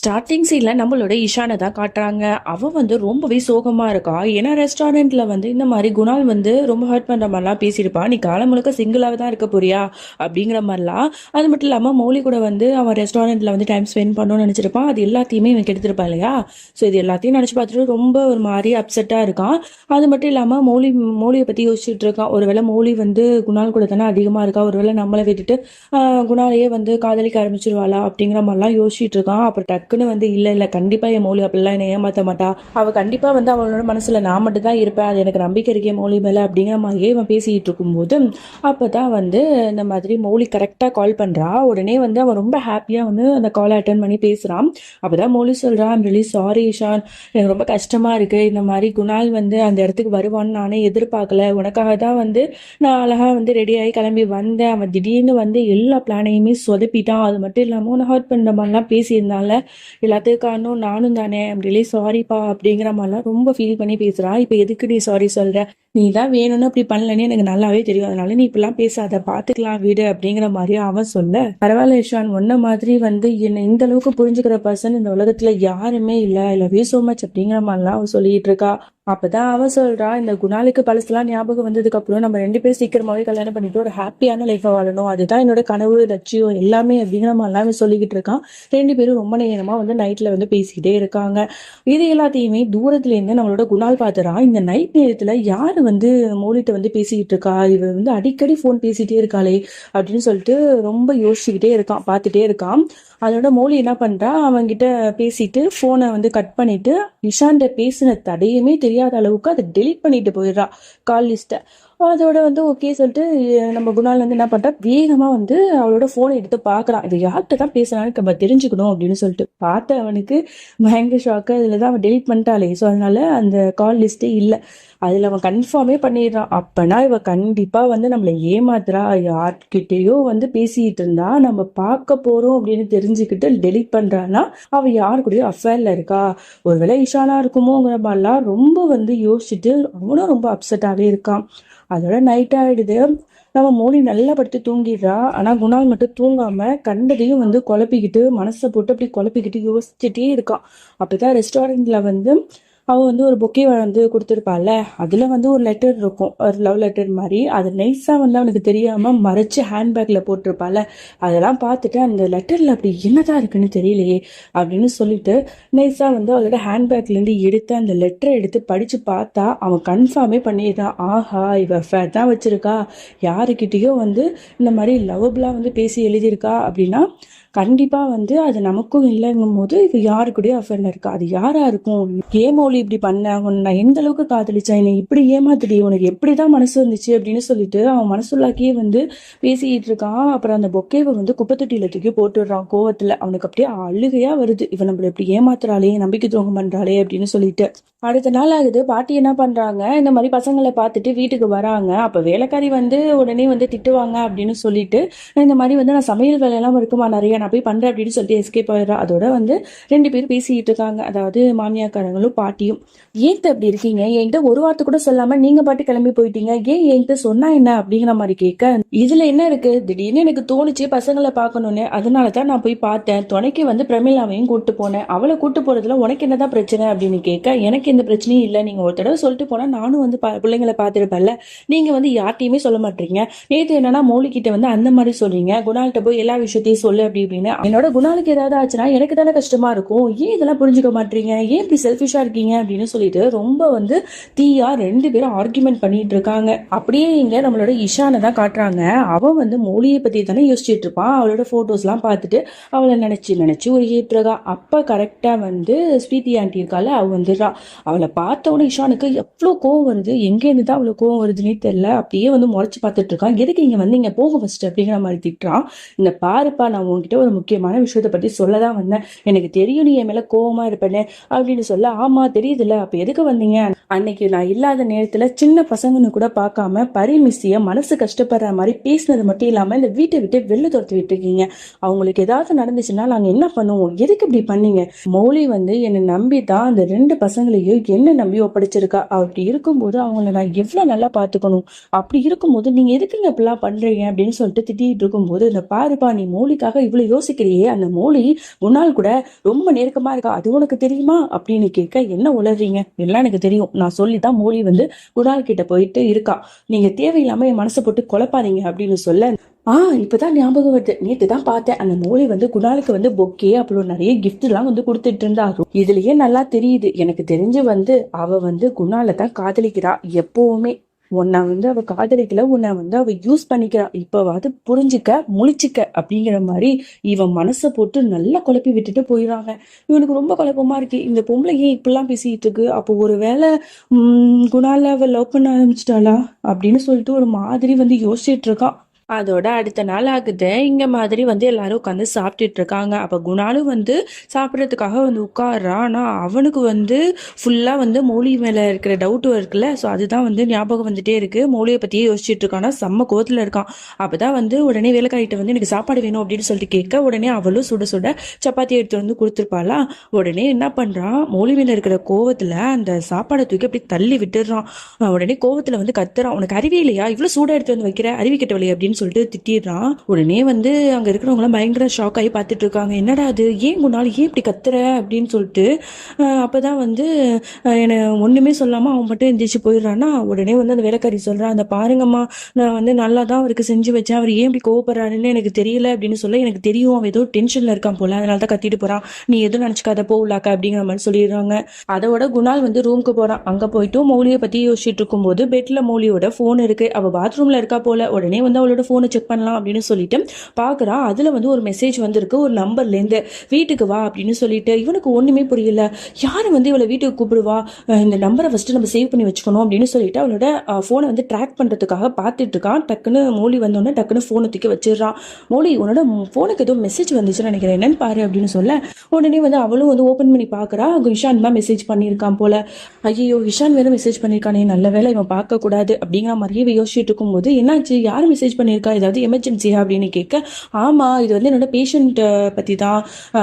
Starting சீனில் நம்மளோட இஷானை தான் காட்டுறாங்க. அவள் வந்து ரொம்பவே சோகமாக இருக்கா? ஏன்னா ரெஸ்டாரண்ட்டில் வந்து இந்த மாதிரி குணால் வந்து ரொம்ப ஹர்ட் பண்ணுற மாதிரிலாம் பேசியிருப்பா. நீ காலம் முழுக்க சிங்கிளாக தான் இருக்க போறியா? அப்படிங்கிற மாதிரிலாம். அது மட்டும் இல்லாமல் மௌலி கூட வந்து அவன் ரெஸ்டாரண்ட்டில் வந்து டைம் ஸ்பெண்ட் பண்ணணும்னு நினச்சிருப்பான். அது எல்லாத்தையுமே இவன் கெடுத்திருப்பான் இல்லையா? ஸோ இது எல்லாத்தையும் நினச்சி பார்த்துட்டு ரொம்ப ஒரு மாதிரி அப்செட்டாக இருக்கான். அது மட்டும் இல்லாமல் மௌலி மௌலியை பற்றி யோசிச்சுட்டு இருக்கான். ஒருவேளை மௌலி வந்து குணால் கூட தானே அதிகமாக இருக்கா? ஒருவேளை நம்மளை விட்டுட்டு குணாலையே வந்து காதலிக்க ஆரம்பிச்சிருவாளா? அப்படிங்கிற மாதிரிலாம் யோசிச்சுட்டு இருக்கான். அப்புறம் டக்குன்னு வந்து இல்லை இல்லை கண்டிப்பாக என் மௌலி அப்படிலாம் என்னை ஏமாற்ற மாட்டா. அவள் கண்டிப்பாக வந்து அவளோட மனசில் நான் மட்டும் தான் இருப்பேன். அது எனக்கு நம்பிக்கை இருக்கே மௌலி மேலே அப்படிங்கிற மாதிரியே இவன் பேசிகிட்டு இருக்கும்போது அப்போ தான் வந்து இந்த மாதிரி மௌலி கரெக்டாக கால் பண்ணுறா உடனே வந்து அவன் ரொம்ப ஹாப்பியாக வந்து அந்த காலை அட்டன் பண்ணி பேசுகிறான் அப்போ தான் மௌலி சொல்கிறான் ஐம் சாரி இஷான் எனக்கு ரொம்ப கஷ்டமாக இருக்குது இந்த மாதிரி குணால் வந்து அந்த இடத்துக்கு வருவான்னு நானே எதிர்பார்க்கல. உனக்காக தான் வந்து நான் அழகாக வந்து ரெடியாகி கிளம்பி வந்தேன். அவன் திடீர்னு வந்து எல்லா பிளானையுமே சொதப்பிட்டான். அது மட்டும் இல்லாமல் உன்னை ஹர்ட் பண்ணுற மாதிரிலாம் பேசியிருந்தால எல்லாத்துக்கும் காரணம் நானும் தானே. அப்படிலே சாரிப்பா அப்படிங்கிற மாதிரிலாம் ரொம்ப ஃபீல் பண்ணி பேசுகிறா இப்போ எதுக்கு நீ சாரி சொல்கிற நீ தான் வேணும்னு அப்படி பண்ணலன்னு எனக்கு நல்லாவே தெரியும். அதனால நீ இப்பெல்லாம் பேசாத. பார்த்துக்கலாம் வீடு அப்படிங்கிற மாதிரி அவன் சொல்ல. பரவாயில்ல இஷான் ஒன்ன மாதிரி வந்து என்னை இந்த அளவுக்கு புரிஞ்சுக்கிற பர்சன் இந்த உலகத்துல யாருமே இல்லை. I love you so much அப்படிங்கிற மாதிரிலாம் அவன் சொல்லிட்டு இருக்கா. அப்பதான் அவ சொல்றா இந்த குணாலுக்கு பழசுலாம் ஞாபகம் வந்ததுக்கு அப்புறம் நம்ம ரெண்டு பேரும் சீக்கிரமாவே கல்யாணம் பண்ணிட்டு ஒரு ஹாப்பியான லைஃபை வாழணும். அதுதான் என்னோட கனவு லட்சியம் எல்லாமே அப்படின்னு நம்ம எல்லாமே சொல்லிக்கிட்டு இருக்கான். ரெண்டு பேரும் ரொம்ப நேரமா வந்து நைட்ல வந்து பேசிக்கிட்டே இருக்காங்க. இது எல்லாத்தையுமே தூரத்துல இருந்து நம்மளோட குணால் பாத்துறா. இந்த நைட் நேரத்துல யாரு வந்து மோலிட்ட வந்து பேசிக்கிட்டு இருக்கா? இவ வந்து அடிக்கடி ஃபோன் பேசிட்டே இருக்காளே அப்படின்னு சொல்லிட்டு ரொம்ப யோசிச்சுக்கிட்டே இருக்கான் பார்த்துட்டே இருக்கான். அதோட மோலி என்ன பண்றா? அவன்கிட்ட பேசிட்டு ஃபோனை வந்து கட் பண்ணிட்டு நிஷாண்ட பேசின தடையுமே தெரியாத அளவுக்கு அதை டெலிட் பண்ணிட்டு போயிடுறா. கால் லிஸ்ட்டை அதோட வந்து ஓகே சொல்லிட்டு நம்ம குணால் வந்து என்ன பண்ணுறா வேகமாக வந்து அவளோட ஃபோனை எடுத்து பார்க்கறான் இது யார்கிட்ட தான் பேசுகிறான்னு நம்ம தெரிஞ்சுக்கணும் அப்படின்னு சொல்லிட்டு. பார்த்த அவனுக்கு பயங்கர ஷாக்கு அதில் தான் அவன் டெலிட் பண்ணிட்டாளே. ஸோ அதனால அந்த கால் லிஸ்ட்டே இல்லை. அதில் அவன் கன்ஃபார்மே பண்ணிடுறான். அப்போனா இவன் கண்டிப்பாக வந்து நம்மளை ஏமாத்துறா. யார்கிட்டேயோ வந்து பேசிகிட்டு இருந்தா நம்ம பார்க்க போகிறோம் அப்படின்னு தெரிஞ்சுக்கிட்டு டெலீட் பண்ணுறான்னா அவன் யார் கூடயோ அஃபேரில் இருக்கா? ஒருவேளை இஷானா இருக்குமோங்கிற மாதிரிலாம் ரொம்ப வந்து யோசிச்சுட்டு அவனும் ரொம்ப அப்செட்டாகவே இருக்கான். அதோட நைட் ஆயிடுது. நம்ம மோனி நல்லா படுத்து தூங்கிடுறா. ஆனா குணால் மட்டும் தூங்காம கண்டதையும் வந்து குழப்பிக்கிட்டு மனசை போட்டு அப்படி குழப்பிக்கிட்டு யோசிச்சுட்டே இருக்கான். அப்பதான் ரெஸ்டாரண்ட்ல வந்து அவள் வந்து ஒரு பொக்கே வந்து கொடுத்துருப்பாள்ல. அதில் வந்து ஒரு லெட்டர் இருக்கும். ஒரு லவ் லெட்டர் மாதிரி. அது நைஸாக வந்து அவனுக்கு தெரியாமல் மறைச்சு ஹேண்ட்பேக்கில் போட்டிருப்பாள் அதெல்லாம் பார்த்துட்டு அந்த லெட்டரில் அப்படி என்னதான் இருக்குன்னு தெரியலையே அப்படின்னு சொல்லிட்டு நைஸாக வந்து அவளோட ஹேண்ட்பேக்லேருந்து எடுத்து அந்த லெட்டரை எடுத்து படித்து பார்த்தா அவன் கன்ஃபார்மே பண்ணிடுறான் ஆஹா இவ ஃபேட் தான் வச்சுருக்கா. யாருக்கிட்டேயோ வந்து இந்த மாதிரி லவபிளா வந்து பேசி எழுதியிருக்கா அப்படின்னா கண்டிப்பாக வந்து அது நமக்கும் இல்லைங்கும் போது இது யாரு கூடயும் அஃபேர்ல இருக்கா? அது யாராக இருக்கும்? ஏமோலி இப்படி பண்ண? உன்னை நான் எந்த அளவுக்கு காதலிச்சேன் என்னை இப்படி ஏமாத்திடி? உனக்கு எப்படி தான் மனசு வந்துச்சு? அப்படின்னு சொல்லிட்டு அவன் மனசுள்ளாக்கியே வந்து பேசிக்கிட்டு இருக்கான். அப்புறம் அந்த பொக்கேவை வந்து குப்பத்தொட்டியில் தூக்கி போட்டுடுறான் கோவத்தில். அவனுக்கு அப்படியே அழுகையாக வருது. இவன் நம்மளை இப்படி ஏமாத்துறாளே நம்பிக்கை துரோகம் பண்ணுறாளே அப்படின்னு சொல்லிட்டு. அடுத்த நாள் ஆகுது. பாட்டி என்ன பண்ணுறாங்க இந்த மாதிரி பசங்களை பார்த்துட்டு வீட்டுக்கு வராங்க. அப்போ வேலைக்காரி வந்து உடனே வந்து திட்டுவாங்க அப்படின்னு சொல்லிட்டு இந்த மாதிரி வந்து நான் சமையல் வேலையெல்லாம் இருக்குமா நிறைய நான் போய் பண்ணுறேன் அப்படின்னு சொல்லிட்டு எஸ்கேப் ஆயிடுறேன் அதோட வந்து ரெண்டு பேரும் பேசிக்கிட்டு இருக்காங்க. அதாவது மாமியாக்காரங்களும் பாட்டியும். ஏன் அப்படி இருக்கீங்க? என்கிட்ட ஒரு வார்த்தை கூட சொல்லாமல் நீங்கள் பாட்டு கிளம்பி போயிட்டீங்க. ஏன் என்கிட்ட சொன்னா என்ன அப்படிங்கிற மாதிரி கேட்க இதில் என்ன இருக்கு? திடீர்னு எனக்கு தோணுச்சு பசங்களை பார்க்கணுன்னு அதனால தான் நான் போய் பார்த்தேன். துணைக்கு வந்து பிரமிளாவையும் கூட்டு போனேன். அவளை கூட்டு போகிறதுல உனக்கு என்னதான் பிரச்சனை அப்படின்னு கேட்க எனக்கு எந்த பிரச்சனையும் இல்லை. நீங்கள் ஒரு தடவை சொல்லிட்டு போனால் நானும் வந்து பா- பிள்ளைங்களை பார்த்துருப்பேன்ல. நீங்கள் வந்து யார்ட்டையுமே சொல்ல மாட்டீங்க. நேற்று என்னன்னா மௌலிக்கிட்ட வந்து அந்த மாதிரி சொல்றீங்க. குணால்கிட்ட போய் எல்லா விஷயத்தையும் சொல்லு அப்படி இப்படின்னு. என்னோட குணாலுக்கு ஏதாவது ஆச்சுன்னா எனக்கு தானே கஷ்டமா இருக்கும். ஏன் இதெல்லாம் புரிஞ்சுக்க மாட்டீங்க? ஏன் இப்படி செல்ஃபிஷாக இருக்கீங்க? அப்படின்னு சொல்லிட்டு ரொம்ப வந்து தீயா ரெண்டு பேரும் ஆர்குமெண்ட் பண்ணிட்டு இருக்காங்க. அப்படியே இங்க நம்மளோட இஷானை தான் காட்டுறாங்க. அவன் வந்து மௌலியை பத்தி தானே யோசிச்சுட்டு இருப்பான். அவளோட போட்டோஸ்லாம் பார்த்துட்டு அவளை நினைச்சு நினைச்சு ஒரு ஹீட்ருக்கா அப்ப கரெக்டா வந்து ஸ்வீதி ஆண்டி இருக்கால அவ வந்துடுறா. அவளை பார்த்த உடனே இஷானுக்கு எவ்வளோ கோவம் வருது? எங்கேருந்து தான் அவ்வளோ கோவம் வருதுன்னே தெரியல. அப்படியே வந்து முறைச்சு பார்த்துட்டு இருக்கான். எதுக்கு இங்க வந்து இங்க போக ஃபஸ்ட்டு அப்படிங்கிற மாதிரி திட்டுறான். இந்த பாருப்பா நான் உன்கிட்ட ஒரு முக்கியமான விஷயத்தை பத்தி சொல்ல தான் வந்தேன். எனக்கு தெரியும் நீ என் மேல கோவமா இருப்பேன்னு அப்படின்னு சொல்ல ஆமா தெரியுதுல்ல. அப்போ எதுக்கு வந்தீங்க? அன்னைக்கு நான் இல்லாத நேரத்துல சின்ன பசங்கன்னு கூட பார்க்காம பரிமிசியை மனசு கஷ்டப்படுற மாதிரி பேசினது மட்டும் இல்லாம இந்த வீட்டை விட்டு வெளில துரத்து விட்டுருக்கீங்க அவங்களுக்கு ஏதாவது நடந்துச்சுன்னா நாங்க என்ன பண்ணுவோம்? எதுக்கு இப்படி பண்ணீங்க? மௌலி வந்து என்னை நம்பி தான் அந்த ரெண்டு பசங்களையும் என்ன நம்பி ஒப்படைச்சிருக்கா அப்படி இருக்கும்போது அவங்கள நான் எவ்வளோ நல்லா பார்த்துக்கணும்? அப்படி இருக்கும்போது நீங்கள் எதுக்குங்க இப்படிலாம் பண்ணுறீங்க அப்படின்னு சொல்லிட்டு திட்டிகிட்டு இருக்கும்போது இந்த பாருப்பா நீ மோலிக்காக இவ்வளோ யோசிக்கிறியே? அந்த மோலி முன்னால் கூட ரொம்ப நெருக்கமாக இருக்கா? அது உனக்கு தெரியுமா? அப்படின்னு கேட்க என்ன உளறீங்க? எல்லாம் எனக்கு தெரியும். நான் சொல்லி தான் மோலி வந்து குணால் கிட்ட போயிட்டு இருக்கா. நீங்கள் தேவையில்லாமல் என் மனசை போட்டு குழப்பாதீங்க அப்படின்னு சொல்ல ஆ இப்போதான் ஞாபகம் வருது. நேற்று தான் பார்த்தேன். அந்த மூளை வந்து குணாலுக்கு வந்து பொக்கே அப்புறம் நிறைய கிஃப்ட் எல்லாம் வந்து கொடுத்துட்டு இருந்தா. இதுலயே நல்லா தெரியுது. எனக்கு தெரிஞ்சு வந்து அவ வந்து குணால தான் காதலிக்கிறா. எப்பவுமே. உன்னை வந்து அவ காதலிக்கல. உன்னை வந்து அவ யூஸ் பண்ணிக்கிறா. இப்பவாது புரிஞ்சுக்க முழிச்சுக்க அப்படிங்கிற மாதிரி இவன் மனசை போட்டு நல்லா குழப்பி விட்டுட்டு போயிடுறாங்க. இவனுக்கு ரொம்ப குழப்பமா இருக்கு. இந்த பொம்பளை ஏன் இப்படிலாம் பேசிட்டு இருக்கு? அப்போ ஒரு வேளை குணால அவ லவ் பண்ண ஆரம்பிச்சிட்டாளா? அப்படின்னு சொல்லிட்டு ஒரு மாதிரி வந்து யோசிச்சுட்டு இருக்கான் அதோட அடுத்த நாள் ஆகுது. இங்க மாதிரி வந்து எல்லாரும் உட்காந்து சாப்பிட்டுட்டு இருக்காங்க. அப்ப குணாலும் வந்து சாப்பிட்றதுக்காக வந்து உட்கார்றான் ஆனா அவனுக்கு வந்து ஃபுல்லா வந்து மௌலி மேல இருக்கிற டவுட் இருக்குல்ல. ஸோ அதுதான் வந்து ஞாபகம் வந்துட்டே இருக்கு. மௌலியை பத்தியே யோசிச்சுட்டு இருக்கானா. செம்ம கோத்துல இருக்கான். அப்பதான் வந்து உடனே வேலைக்காரிட்ட வந்து எனக்கு சாப்பாடு வேணும் அப்படின்னு சொல்லிட்டு கேட்க உடனே அவளும் சுட சுட சப்பாத்தி எடுத்து வந்து கொடுத்துருப்பாளா? உடனே என்ன பண்றான்? மௌலி மேல இருக்கிற கோவத்துல அந்த சாப்பாடை தூக்கி அப்படி தள்ளி விட்டுடுறான். உடனே கோவத்துல வந்து கத்துறான். உனக்கு அறிவே இல்லையா? இவ்வளவு சூடா எடுத்து வந்து வைக்கிற? அறிவி வழி அப்படின்னு சொல்லிட்டு திட்டிடுறான். உடனே வந்து அங்க இருக்கிறவங்க எல்லாம் பயங்கர ஷாக் ஆகி பார்த்துட்டு இருக்காங்க என்னடா அது ஏன் குணால் ஏன் இப்படி கத்துற? அப்படின்னு சொல்லிட்டு அப்பதான் வந்து என்னை ஒண்ணுமே சொல்லாம அவன் மட்டும் எந்திரிச்சு போயிடுறான்னா உடனே வந்து அந்த வேலைக்காரி சொல்றான் அந்த பாருங்கம்மா நான் வந்து நல்லா தான் அவருக்கு செஞ்சு வச்சேன். அவர் ஏன் இப்படி கோவப்படுறாருன்னு எனக்கு தெரியல. அப்படின்னு சொல்ல எனக்கு தெரியும். அவன் ஏதோ டென்ஷன்ல இருக்கான் போல. அதனால தான் கத்திட்டு போறான். நீ எதுவும் நினைச்சுக்காத. போகலாக்க அப்படிங்கிற மாதிரி சொல்லிடுறாங்க. அதோட குணால் வந்து ரூமுக்கு போறான். அங்க போயிட்டு மௌலியை பத்தி யோசிச்சுட்டு இருக்கும்போது பெட்ல மௌலியோட போன் இருக்கு. அவ பாத்ரூம்ல இருக்கா போல. உடனே வந்து அவளோட ஃபோனை செக் பண்ணலாம் அப்படின்னு சொல்லிட்டு பார்க்குறான் அதில் வந்து ஒரு மெசேஜ் வந்திருக்கு ஒரு நம்பர்லேருந்து வீட்டுக்கு வா அப்படின்னு சொல்லிட்டு இவனுக்கு ஒன்றுமே புரியல. யாரு வந்து இவளை வீட்டுக்கு கூப்பிடுவா? இந்த நம்பரை ஃபஸ்ட்டு நம்ம சேவ் பண்ணி வச்சுக்கணும் அப்படின்னு சொல்லிட்டு அவளோட ஃபோனை வந்து ட்ராக் பண்ணுறதுக்காக பார்த்துட்டு இருக்கான். டக்குன்னு மோலி வந்தோடனே டக்குன்னு ஃபோனை தூக்கி வச்சிடுறான் மோலி உன்னோட ஃபோனுக்கு ஏதோ மெசேஜ் வந்துச்சுன்னு நினைக்கிறேன். என்னன்னு பாரு அப்படின்னு சொல்ல உடனே வந்து அவளும் வந்து ஓப்பன் பண்ணி பார்க்குறா இஷான் தான் மெசேஜ் பண்ணியிருக்கான் போல. ஐயோ இஷான் வேறு மெசேஜ் பண்ணியிருக்கானே. நல்ல வேலை இவன் பார்க்கக்கூடாது. அப்படிங்கிற மாதிரியே யோசிச்சுட்டு இருக்கும்போது என்னாச்சு? யார் மெசேஜ் பண்ணி பண்ணியிருக்கா? ஏதாவது எமர்ஜென்சியா அப்படின்னு கேட்க ஆமா இது வந்து என்னோட பேஷண்ட்டை பற்றி தான்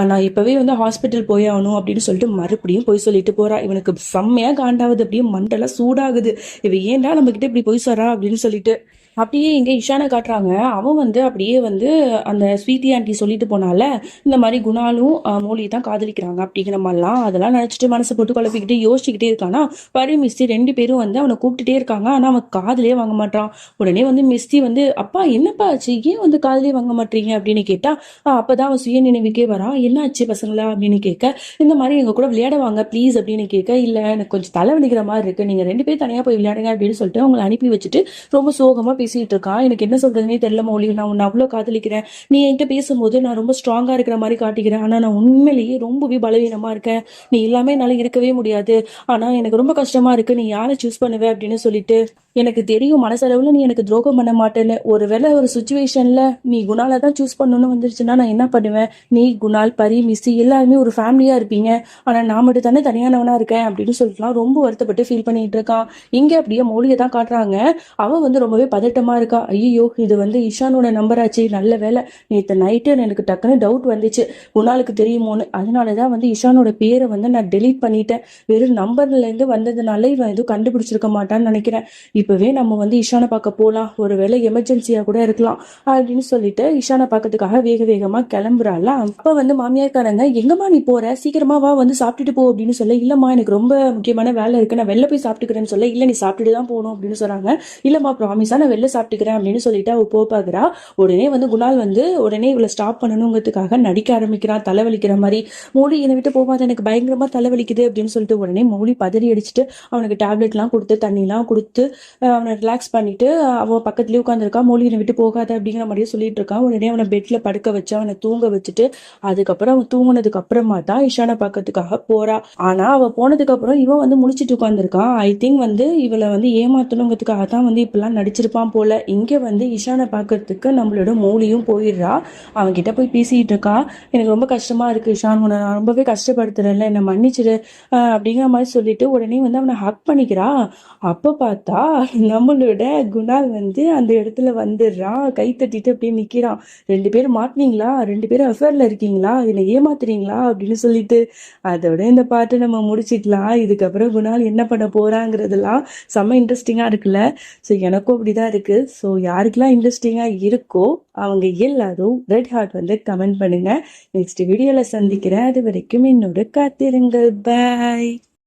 நான் இப்போவே வந்து ஹாஸ்பிட்டல் போய் ஆகணும் அப்படின்னு சொல்லிட்டு மறுபடியும் போய் சொல்லிட்டு போறா. இவனுக்கு செம்மையாக காண்டாவது அப்படியே மண்டெல்லாம் சூடாகுது. இவ ஏன்டா நம்ம கிட்ட இப்படி போய் சொல்றா அப்படின்னு சொல்லிட்டு. அப்படியே இங்கே இஷானை காட்டுறாங்க. அவன் வந்து அப்படியே வந்து அந்த ஸ்வீட்டி ஆண்டி சொல்லிட்டு போனால இந்த மாதிரி குணாலும் அஹ், தான் காதலிக்கிறாங்க அப்படிங்கிற மாதிரிலாம் அதெல்லாம் நினச்சிட்டு மனசை போட்டு குழப்பிக்கிட்டு யோசிச்சுக்கிட்டே இருக்கானா? பரி மிஸ்தி ரெண்டு பேரும் வந்து அவனை கூப்பிட்டுட்டே இருக்காங்க. ஆனால் அவன் காதலே வாங்க மாட்டான் உடனே வந்து மிஸ்தி வந்து அப்பா என்னப்பா ஆச்சு? ஏன் வந்து காதலே வாங்க மாட்டீங்க அப்படின்னு கேட்டா அப்பதான் அவன் சுய நினைவுக்கே வரான். என்ன ஆச்சு பசங்களா? அப்படின்னு கேட்க இந்த மாதிரி எங்க கூட விளையாட வாங்க ப்ளீஸ் அப்படின்னு கேட்க இல்லை எனக்கு கொஞ்சம் தலைவலிக்கிற மாதிரி இருக்கு. நீங்க ரெண்டு பேரும் தனியா போய் விளையாடுங்க அப்படின்னு சொல்லிட்டு அவங்களை அனுப்பி வச்சுட்டு ரொம்ப சோகமா பேசிட்டு இருக்கான் எனக்கு என்ன சொல்றதுனே தெரியல மௌலி. நான் உன்னை அவ்வளோ காதலிக்கிறேன். நீ என்கிட்ட பேசும்போது நான் ரொம்ப ஸ்ட்ராங்கா இருக்கிற மாதிரி காட்டிக்கிறேன். ஆனா நான் உண்மையிலேயே ரொம்பவே பலவீனமா இருக்கேன். நீ இல்லாம என்னால இருக்கவே முடியாது. ஆனா எனக்கு ரொம்ப கஷ்டமா இருக்கு. நீ யாரை சூஸ் பண்ணுவ அப்படின்னு சொல்லிட்டு. எனக்கு தெரியும் மனசளவுல நீ எனக்கு துரோகம் பண்ண மாட்டேன்னு. ஒருவேளை ஒரு சுச்சுவேஷன்ல நீ குணால தான் சூஸ் பண்ணணும்னு வந்துருச்சுன்னா நான் என்ன பண்ணுவேன்? நீ குணால் பரி மிஸ்ஸி எல்லாருமே ஒரு ஃபேமிலியா இருப்பீங்க. ஆனா நான் மட்டும் தானே தனியானவனா இருக்கேன் அப்படின்னு சொல்லிட்டுலாம் ரொம்ப வருத்தப்பட்டு ஃபீல் பண்ணிட்டு இருக்கான். இங்க அப்படியே மௌலியை தான் காட்டுறாங்க. அவன் வந்து ரொம்பவே பதட்டமா இருக்கா? ஐயோ இது வந்து இஷானோட நம்பர் ஆச்சு நல்ல வேலை நேற்று நைட்டு எனக்கு டக்குன்னு டவுட் வந்துச்சு. குணாலுக்கு தெரியுமோன்னு. அதனாலதான் வந்து இஷானோட பேரை வந்து நான் டெலீட் பண்ணிட்டேன். வெறும் நம்பர்ல இருந்து வந்ததுனால இவன் எதுவும் கண்டுபிடிச்சிருக்க மாட்டான்னு நினைக்கிறேன். இப்போவே நம்ம வந்து இஷானை பார்க்க போகலாம் ஒரு வேலை எமர்ஜென்சியாக கூட இருக்கலாம் அப்படின்னு சொல்லிட்டு இஷானை பார்க்கறதுக்காக வேக வேகமா கிளம்புறாள். அப்ப வந்து மாமியார்காரங்க எங்கம்மா நீ போற? சீக்கிரமா வா வந்து சாப்பிட்டுட்டு போ அப்படின்னு சொல்ல இல்லைம்மா எனக்கு ரொம்ப முக்கியமான வேலை இருக்கு. நான் வெளில போய் சாப்பிட்டுக்கிறேன்னு சொல்ல இல்லை நீ சாப்பிட்டுட்டு தான் போகணும் அப்படின்னு சொன்னாங்க. இல்லைம்மா ப்ராமிஸாக நான் வெளில சாப்பிட்டுக்கிறேன் அப்படின்னு சொல்லிட்டு அவள் போ உடனே வந்து குணால் வந்து உடனே இவளை ஸ்டாப் பண்ணணுங்கிறதுக்காக நடிக்க ஆரம்பிக்கிறான் தலைவலிக்கிற மாதிரி. மௌலி என்னை விட்டு போகாத எனக்கு பயங்கரமாக தலைவலிக்குது அப்படின்னு சொல்லிட்டு உடனே மௌலி பதறி அடிச்சுட்டு அவனுக்கு டேப்லெட்லாம் கொடுத்து தண்ணிலாம் கொடுத்து அவனை ரிலாக்ஸ் பண்ணிட்டு அவன் பக்கத்துலேயே உட்காந்துருக்கா மௌலி என்னை விட்டு போகாத அப்படிங்கிற மாதிரியே சொல்லிட்டு இருக்கான் உடனே அவனை பெட்டில் படுக்க வச்சு அவனை தூங்க வச்சுட்டு அதுக்கப்புறம் அவன் தூங்கினதுக்கு அப்புறமா தான் இஷானை பார்க்கறதுக்காக போறா. ஆனா அவ போனதுக்கு அப்புறம் இவன் வந்து முழிச்சிட்டு உட்காந்துருக்கான் ஐ திங்க் வந்து இவளை வந்து ஏமாத்தணுங்கிறதுக்காக தான் வந்து இப்பெல்லாம் நடிச்சிருப்பான் இருக்கான் போல. இங்கே வந்து இஷானை பார்க்கறதுக்கு நம்மளோட மௌலியும் போயிடுறா. அவன்கிட்ட போய் பேசிகிட்டு இருக்கா. எனக்கு ரொம்ப கஷ்டமாக இருக்குது இஷான். உன்னை நான் ரொம்பவே கஷ்டப்படுத்துறேன்ல. என்னை மன்னிச்சிடு. அப்படிங்கிற மாதிரி சொல்லிட்டு உடனே வந்து அவனை ஹக் பண்ணிக்கிறா. அப்போ பார்த்தா நம்மளோட குணால் வந்து அந்த இடத்துல வந்துடுறான் கை தட்டிட்டு அப்படியே நிற்கிறான் ரெண்டு பேரும் மாட்டினீங்களா? ரெண்டு பேரும் அஃபேரில் இருக்கீங்களா? என்னை ஏமாத்துறீங்களா? அப்படின்னு சொல்லிட்டு அதோட இந்த பாட்டை நம்ம முடிச்சுக்கலாம். இதுக்கப்புறம் குணால் என்ன பண்ண போகிறாங்கிறதெல்லாம் செம்ம இன்ட்ரெஸ்டிங்காக இருக்குல்ல. ஸோ எனக்கும் அப்படிதான் இருக்கு. ஸோ யாருக்கெல்லாம் இன்ட்ரெஸ்டிங்காக இருக்கோ அவங்க எல்லாரும் ரெட் ஹார்ட் வந்து கமெண்ட் பண்ணுங்க. நெக்ஸ்ட் வீடியோவில் சந்திக்கிறேன். அது வரைக்கும் என்னோட காத்திருங்கள். பாய்